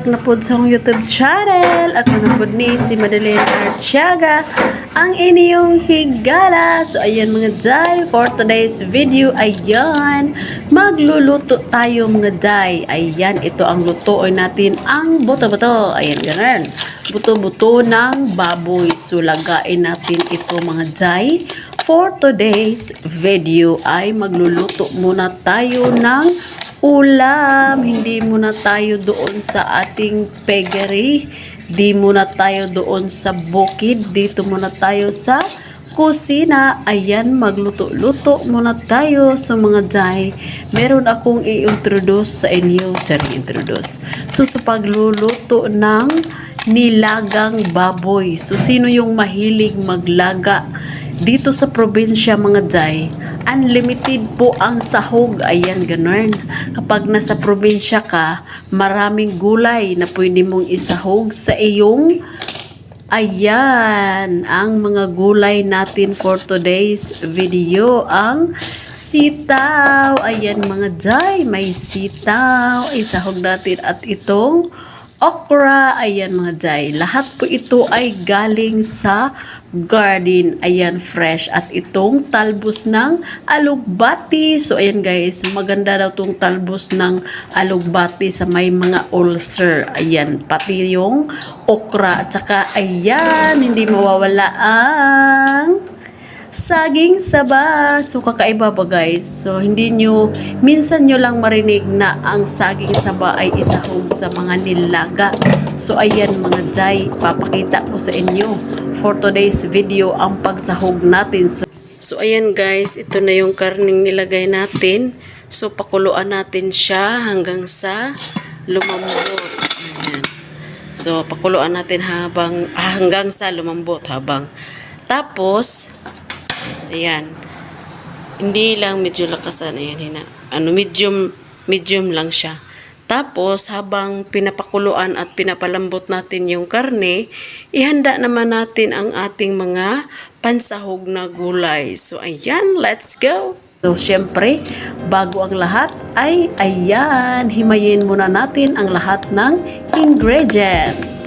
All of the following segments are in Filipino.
Back na po sa YouTube channel. Ako na po ni si Madeleine Artiaga, ang inyong higala. So, ayan mga day, for today's video, ayan, magluluto tayo mga day. Ayan, ito ang lutuoy natin, ang buto-buto. Ayan, ganun. Buto-buto ng baboy. So, lagain natin ito mga day. For today's video ay magluluto muna tayo ng ulam. Hindi muna tayo doon sa ating peggery. Di muna tayo doon sa bukid. Dito muna tayo sa kusina. Ayan, magluto-luto muna tayo sa mga day. Meron akong i-introduce sa inyo. Sorry, introduce. So, sa pagluluto ng nilagang baboy. So, sino yung mahilig maglaga? Dito sa probinsya mga jay, unlimited po ang sahog. Ayan, ganun. Kapag nasa probinsya ka, maraming gulay na pwede mong isahog sa iyong Ayan, ang mga gulay natin for today's video, ang sitaw. Ayan mga jay, may sitaw. Isahog natin at itong okra. Ayan mga jay, lahat po ito ay galing sa garden. Ayan, fresh. At itong talbos ng alugbati. So, ayan guys, maganda daw tong talbos ng alugbati sa may mga ulcer. Ayan, pati yung okra. At saka, ayan, hindi mawawala ang saging saba. So, kakaiba ba guys? So, hindi nyo, minsan nyo lang marinig na ang saging saba ay isahog sa mga nilaga. So, ayan mga jay, papakita ko sa inyo for today's video ang pagsahog natin. So, so ayan guys, ito na yung karning nilagay natin. So, pakuluan natin siya hanggang sa lumambot. Ayan. So, pakuluan natin habang, ah, hanggang sa lumambot habang. Tapos, ayan. Hindi lang medyo lakasan. Ayan, hina. Ano, medium, medium lang siya. Tapos, habang pinapakuluan at pinapalambot natin yung karne, ihanda naman natin ang ating mga pansahog na gulay. So, ayan, let's go! So, syempre, bago ang lahat, ay ayan, himayin muna natin ang lahat ng ingredient.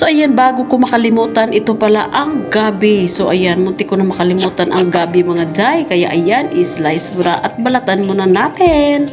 So ayan, bago ko makalimutan, ito pala ang gabi. So ayan, munti ko na makalimutan ang gabi mga jay. Kaya ayan, islice na at balatan muna natin.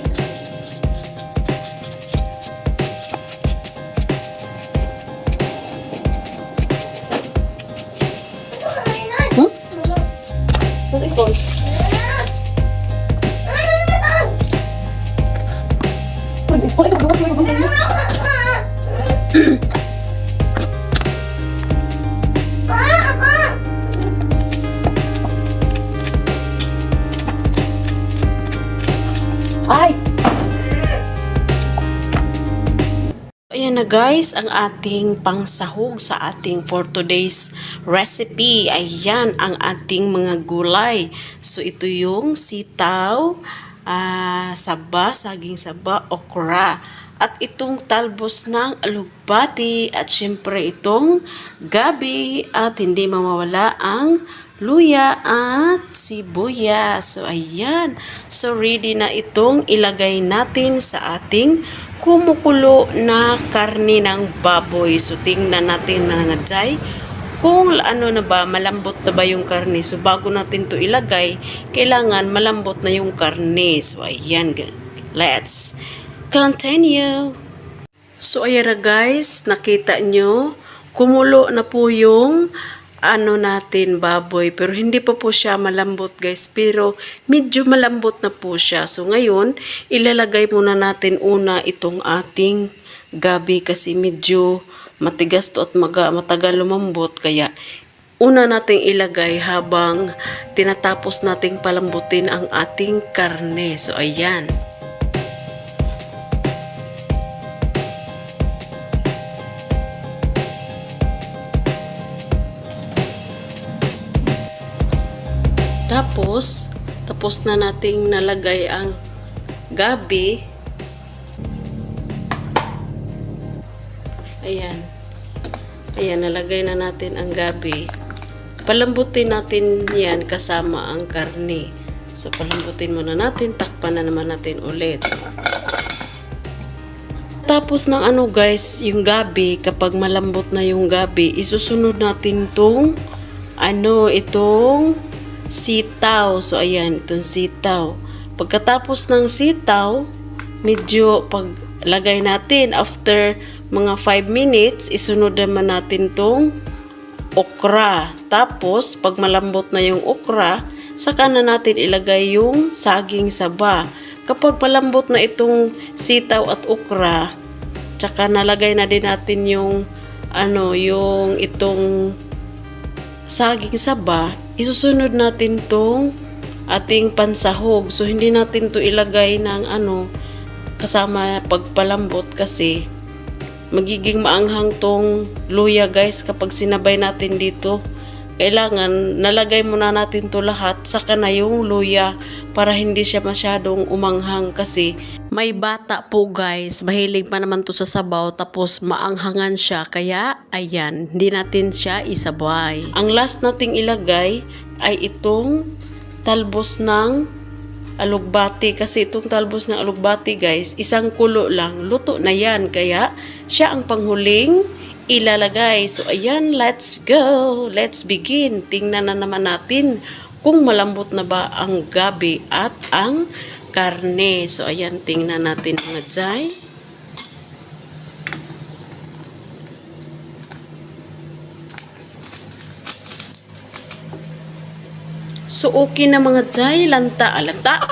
Guys ang ating pangsahog sa ating for today's recipe. Ayan ang ating mga gulay. So ito yung sitaw, ah, saba, saging saba, okra. At itong talbos ng alugbati at syempre itong gabi at hindi mawawala ang luya at sibuyas. So, ayan. So, ready na itong ilagay natin sa ating kumukulo na karni ng baboy. So, tingnan natin na nga Jai, kung ano na ba, malambot na ba yung karne. So, bago natin to ilagay, kailangan malambot na yung karne. So, ayan. Let's continue. So, ayan na guys, nakita nyo, kumulo na po yung ano natin baboy. Pero hindi pa po siya malambot guys. Pero medyo malambot na po siya. So ngayon ilalagay muna natin una itong ating gabi kasi medyo matigas to at maga, matagal lumambot. Kaya una nating ilagay habang tinatapos nating palambutin ang ating karne. So ayan Tapos, tapos na nating nalagay ang gabi. Ayan. Ayan, nalagay na natin ang gabi. Palambutin natin yan kasama ang karne. So, palambutin muna natin. Takpan na naman natin ulit. Tapos ng ano guys, yung gabi, kapag malambot na yung gabi, isusunod natin tong ano, itong sitaw. So, ayan, itong sitaw. Pagkatapos ng sitaw, medyo paglagay natin, after mga 5 minutes, isunod naman natin tong okra. Tapos, pag malambot na yung okra, saka na natin ilagay yung saging saba. Kapag palambot na itong sitaw at okra, tsaka nalagay na din natin yung ano, yung itong saging saba, isusunod natin tong ating pansahog. So, hindi natin to ilagay ng ano, kasama pagpalambot kasi magiging maanghang tong luya guys kapag sinabay natin dito. Kailangan nalagay muna natin to lahat saka na yung luya para hindi siya masyadong umanghang kasi may bata po guys, mahilig pa naman to sa sabaw tapos maanghangan siya kaya ayan, hindi natin siya isabay. Ang last nating ilagay ay itong talbos ng alugbati kasi itong talbos ng alugbati guys, isang kulo lang, luto na yan kaya siya ang panghuling ilalagay. So ayan, let's go. Let's begin. Tingnan na naman natin kung malambot na ba ang gabi at ang karne. So ayan, tingnan natin mga jay. So okay na mga jay, lanta, alanta.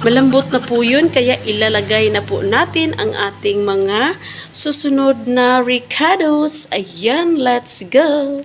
Malambot na po yun, kaya ilalagay na po natin ang ating mga susunod na ricados. Ayan, let's go!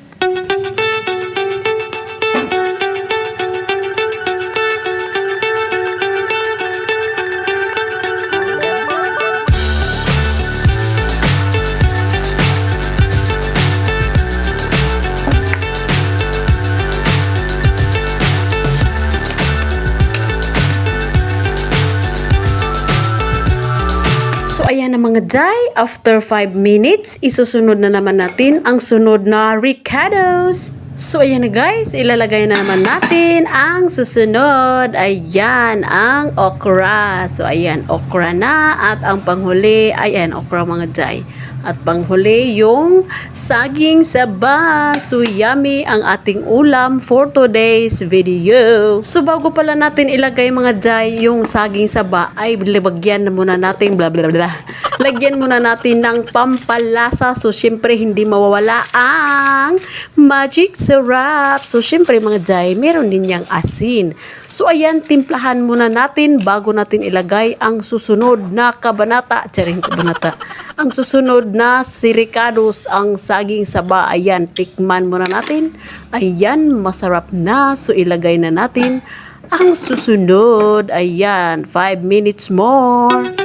Ayan na mga Jai, after 5 minutes, isusunod na naman natin ang sunod na ricados. So ayan na guys, ilalagay na naman natin ang susunod. Ayan, ang okra. So ayan, okra na at ang panghuli, ayan, okra mga Jai. At panghuli yung saging saba. So yummy ang ating ulam for today's video. So bago pala natin ilagay mga jay yung saging saba ay libagyan na muna natin bla bla bla. Lagyan muna natin ng pampalasa. So syempre hindi mawawala ang magic syrup. So syempre mga jay, meron din yang asin. So ayan, timplahan muna natin bago natin ilagay ang susunod na kabanata. Charing kabanata. Ang susunod na siricados, ang saging saba. Ayan, tikman muna natin. Ayan, masarap na. So ilagay na natin ang susunod. Ayan, 5 minutes more.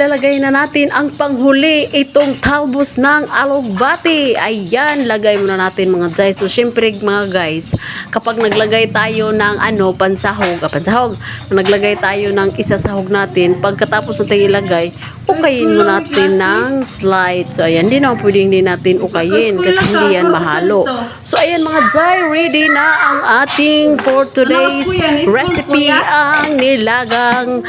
Ilalagay na natin ang panghuli itong talbos ng alugbati. Ayan, lagay muna natin mga Jai. So syempre mga guys, kapag naglagay tayo ng ano, pansahog, ah, pansahog, naglagay tayo ng isasahog natin, pagkatapos natin ilagay, ukayin mo natin ng slide. So ayan, hindi na pwedeng hindi natin ukayin kasi hindi yan mahalo. So ayan mga Jai, ready na ang ating for today's recipe ang nilagang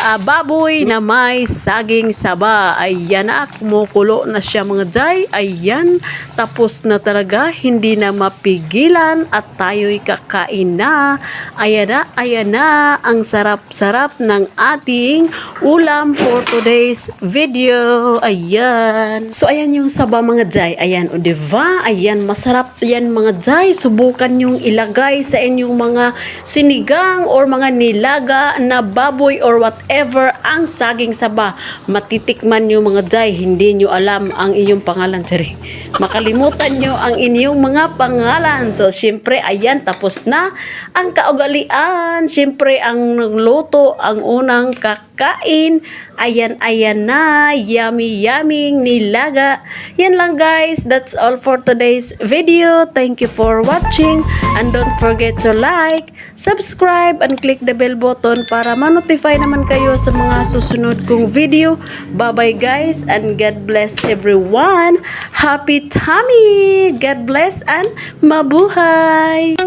Ah, baboy na may saging saba. Ayan na, kumukulo na siya mga jay. Ayan, tapos na talaga, hindi na mapigilan at tayo'y kakain na. Ayan na, ayan na, ang sarap-sarap ng ating ulam for today's video. Ayan. So, ayan yung saba mga jay. Ayan, o diba? Ayan, masarap yan mga jay. Subukan yung ilagay sa inyong mga sinigang or mga nilaga na baboy or whatever ang saging saba. Matitikman nyo mga jay, hindi nyo alam ang inyong pangalan. Sorry. Makalimutan nyo ang inyong mga pangalan. So, syempre, ayan, tapos na ang kaugalian. Syempre, ang luto, ang unang kakain. Ayan, ayan na. Yummy, yummy nilaga. Yan lang guys. That's all for today's video. Thank you for watching. And don't forget to like, subscribe, and click the bell button para ma-notify naman kayo sa mga susunod kong video. Bye-bye guys and God bless everyone. Happy tummy! God bless and mabuhay!